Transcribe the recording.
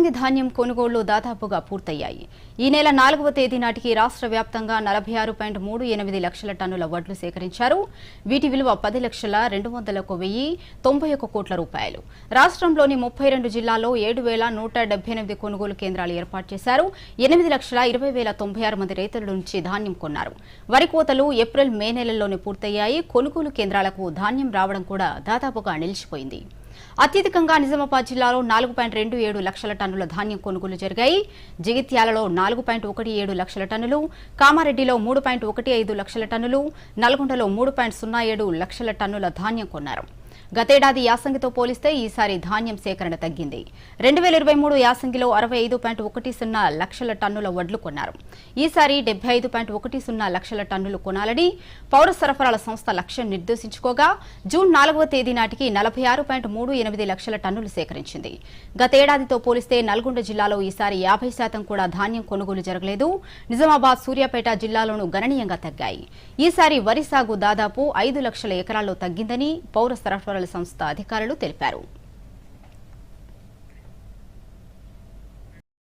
యాసంగి ధాన్యం కొనుగోళ్ళు దాదాపుగా పూర్తయ్యాయి. ఈ నెల నాలుగవ తేదీ నాటికి రాష్ట్ర వ్యాప్తంగా నలభై ఆరు పాయింట్ మూడు ఎనిమిది లక్షల టన్నుల వడ్లు సేకరించారు. వీటి విలువ పది లక్షల రెండు వందలకు వెయ్యి తొంభై ఒక్క కోట్ల రూపాయలు. రాష్ట్రంలోని ముప్పై రెండు జిల్లాల్లో ఏడు వేల నూట డెబ్బై ఎనిమిది కొనుగోలు కేంద్రాలు ఏర్పాటు చేశారు. ఎనిమిది లక్షల ఇరవై వేల తొంభై ఆరు మంది రైతుల నుంచి ధాన్యం కొన్నారు. వరి కోతలు ఏప్రిల్ మే నెలల్లోనే పూర్తయ్యాయి. కొనుగోలు కేంద్రాలకు ధాన్యం రావడం కూడా దాదాపుగా నిలిచిపోయింది. అత్యధికంగా నిజామాబాద్ జిల్లాలో నాలుగు పాయింట్ రెండు ఏడు లక్షల టన్నుల ధాన్యం కొనుగోలు జరిగాయి. జగిత్యాలలో నాలుగు పాయింట్ ఒకటి ఏడు లక్షల టన్నులు కామారెడ్డిలో మూడు పాయింట్ ఒకటి ఐదు లక్షల టన్నులు నల్గొండలో మూడు పాయింట్ సున్నా ఏడు లక్షల టన్నుల ధాన్యం కొన్నారు. గతేడాది యాసంగితో పోలిస్తే ఈసారి ధాన్యం సేకరణ తగ్గింది. రెండు వేల ఇరవై మూడు యాసంగిలో అరవై ఐదు పాయింట్ ఒకటి సున్నా లక్షల టన్నుల వడ్లు కొన్నారు. ఈసారి డెబ్బై ఐదు పాయింట్ ఒకటి సున్నా లక్షల టన్నులు కొనాలని పౌర సరఫరాల సంస్థ లక్ష్యం నిర్దేశించుకోగా జూన్ నాలుగవ తేదీ నాటికి నలభై ఆరు పాయింట్ మూడు ఎనిమిది లక్షల టన్నులు సేకరించింది. గతేడాదితో పోలిస్తే నల్గొండ జిల్లాలో ఈసారి యాభై శాతం కూడా ధాన్యం కొనుగోలు జరగలేదు. నిజామాబాద్ సూర్యాపేట జిల్లాలోనూ గణనీయంగా తగ్గాయి. ఈసారి వరి సాగు దాదాపు ఐదు లక్షల ఎకరాల్లో తగ్గిందని పౌర సరఫరా సంస్థ అధికారులు తెలిపారు.